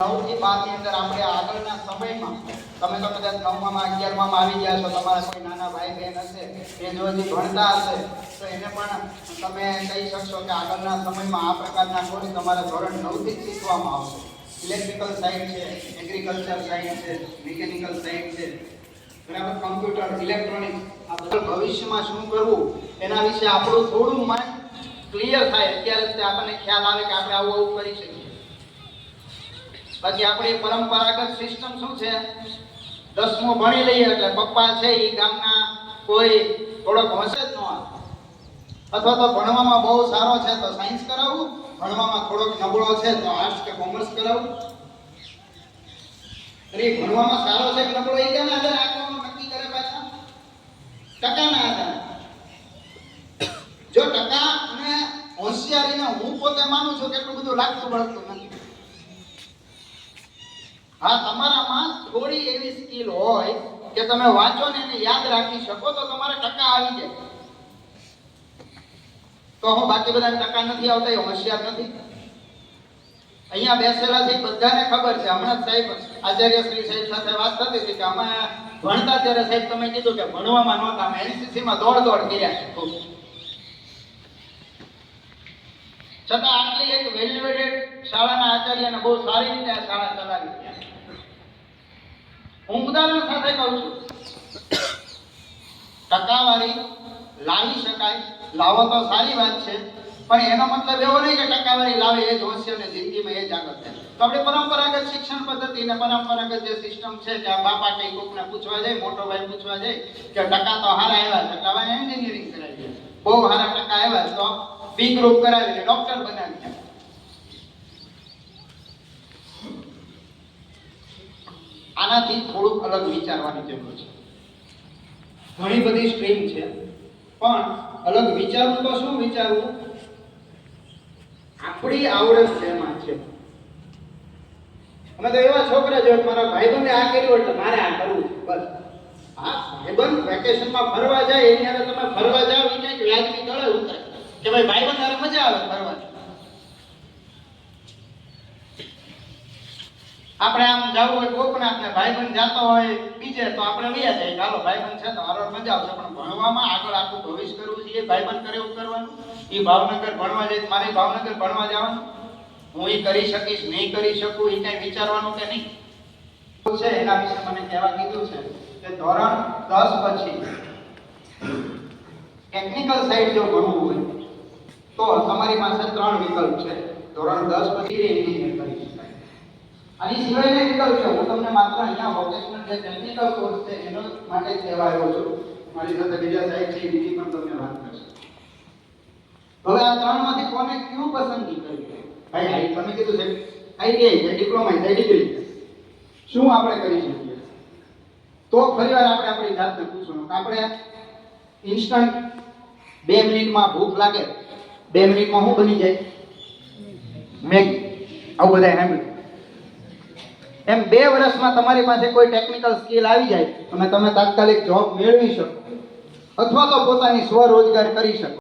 નવથી અંદર આપણે આગળના સમયમાં, તમે તો કદાચ નવમાં અગિયારમાં આવી ગયા છો, તમારા કોઈ નાના ભાઈ બહેન હશે, એ જો હજી ભણતા હશે, તો એને પણ તમે કહી શકશો કે આગળના સમયમાં આ પ્રકારના કોર્સ તમારા ધોરણ નવથી જ શીખવામાં આવશે. ઇલેક્ટ્રિકલ સાઇડ છે એગ્રીકલ્ચર સાઇડ છે મિકેનિકલ સાઇડ છે, બરાબર? કમ્પ્યુટર ઇલેક્ટ્રોનિક આ બધું ભવિષ્યમાં શું કરવું, એના વિશે આપણું થોડું માઇન્ડ ક્લિયર થાય, અત્યારે આપણને ખ્યાલ આવે કે આપણે આવું આવું કરી શકીએ. બાકી આપણી પરંપરાગત સિસ્ટમ શું છે? દસમું ભણી લઈએ એટલે પપ્પા છે એ ગામના કોઈ થોડોક હોશે જ ન અથવા તો ભણવામાં બહુ સારો છે તો સાયન્સ કરાવવું ભણવામાં થોડોક નબળો છે તો આર્ટ્સ કે કોમર્સ કરાવવું અરે ભણવામાં સારો છે કે નબળો એ કેના આધારે આંકવાનું નક્કી કરે પાછા? ટકાના આધારે. જો ટકા અને હોશિયારીને હું પોતે માનું છું કે એટલું બધું લાગતું નથી. હા તમારામાં થોડી એવી સ્કિલ હોય કે તમે વાંચો ને એને યાદ રાખી શકો તો તમારે ટકા આવી જાય. તો હું બાકી બધા ટકા નથી આવતા, એ હોશિયાર નથી. અહીંયા બેસેલા છે બધાને ખબર છે. હમણાં સાહેબ આચાર્ય શ્રી સાહેબ સાથે વાત થતી હતી કે અમે ભણતા ત્યારે સાહેબ તમે કીધું કે ભણવામાં નહોતા અમે એનસીસી માં દોડ દોડ કર્યા છે છતાં આટલી એક વેલ્યુએટેડ શાળાના આચાર્યને બહુ સારી રીતે આ શાળા ચલાવી હું ઉદાહરણ સાથે કહું છું, ટકાવારી લાવી શકાય, લાવો તો સારી વાત છે, પણ એનો મતલબ એવો નહીં કે ટકાવારી લાવે, એ જ હોશિયાર ને જિંદગીમાં એ જ આગળ થાય. તો આપણે પરંપરાગત શિક્ષણ પદ્ધતિ અને પરંપરાગત જે સિસ્ટમ છે, કે આ બાપા કઈ કોકને પૂછવા જાય, મોટો ભાઈ પૂછવા જાય, કે ટકા તો હારા આવ્યા છે એટલે એન્જિનિયરિંગ કરાવી બહુ હારા ટકા આવ્યા તો બી ગ્રુપ કરાવીને ડોક્ટર બનાવી આનાથી થોડુંક અલગ વિચારવાની જરૂર છે. ઘણી બધી સ્ટ્રીમ છે, પણ અલગ વિચારવું તો શું વિચારવું? આપણી આવડત શેમાં છે અમે તો એવા છોકરા જો મારા ભાઈબંધે આ કર્યું એટલે મારે આ કરવું છે, બસ. હા ભાઈબંધ વેકેશનમાં ફરવા જાય, એની હારે તમે ફરવા જાઓ એ કંઈક વ્યાજબી તળે ઉતરે. કે ભાઈ ભાઈબંધ મજા આવે ફરવા આપણે આમ જવું હોય કોકનાથ ને ભાઈબંધ જતો હોય બીજે, તો આપણે લઈ જાય ચાલો ભાઈબંધ છે તો હારો મજા આવશે. પણ ભણવામાં આગળ આખું ભવિષ્ય કરવું છે, એ ભાઈબંધ કરે એવું કરવાનું? એ ભાવનગર ભણવા જાય મારે ભાવનગર ભણવા જવાનું? હું એ કરી શકીશ, નહીં કરી શકું એ કઈ વિચારવાનું કે નહીં? છે, એના વિશે મને કહેવા કીધું છે કે ધોરણ દસ પછી ટેકનિકલ સાઈડ જો ભણવું હોય, તો તમારી પાસે ત્રણ વિકલ્પ છે. ધોરણ દસ પછી આની સિવાયનો વિકલ્પ છે, હું તમને માત્ર અહીંયા વોકેશનલ જે ટેકનિકલ કોર્સ છે, એનો માટે જ આવ્યો છું. મારી સાથે બીજા સાહેબ છે બીજી પણ તમને વાત કરશે. હવે આ ત્રણમાંથી કોને કયું પસંદગી કરવી ભાઈ આઈ તમે કીધું છે, આઈટીઆઈ છે, ડિપ્લોમા છે ડિગ્રી શું આપણે કરી શકીએ? તો ફરીવાર આપણે આપણી જાતને પૂછવાનું આપણે ઇન્સ્ટન્ટ બે મિનિટમાં ભૂખ લાગે, બે મિનિટમાં શું બની જાય? મેગી. આવું બધા સાંભળ્યું? એમ બે વર્ષમાં તમારી પાસે કોઈ ટેકનિકલ સ્કિલ આવી જાય, અને તમે તાત્કાલિક જોબ મેળવી શકો. અથવા તો પોતાની સ્વરોજગાર કરી શકો.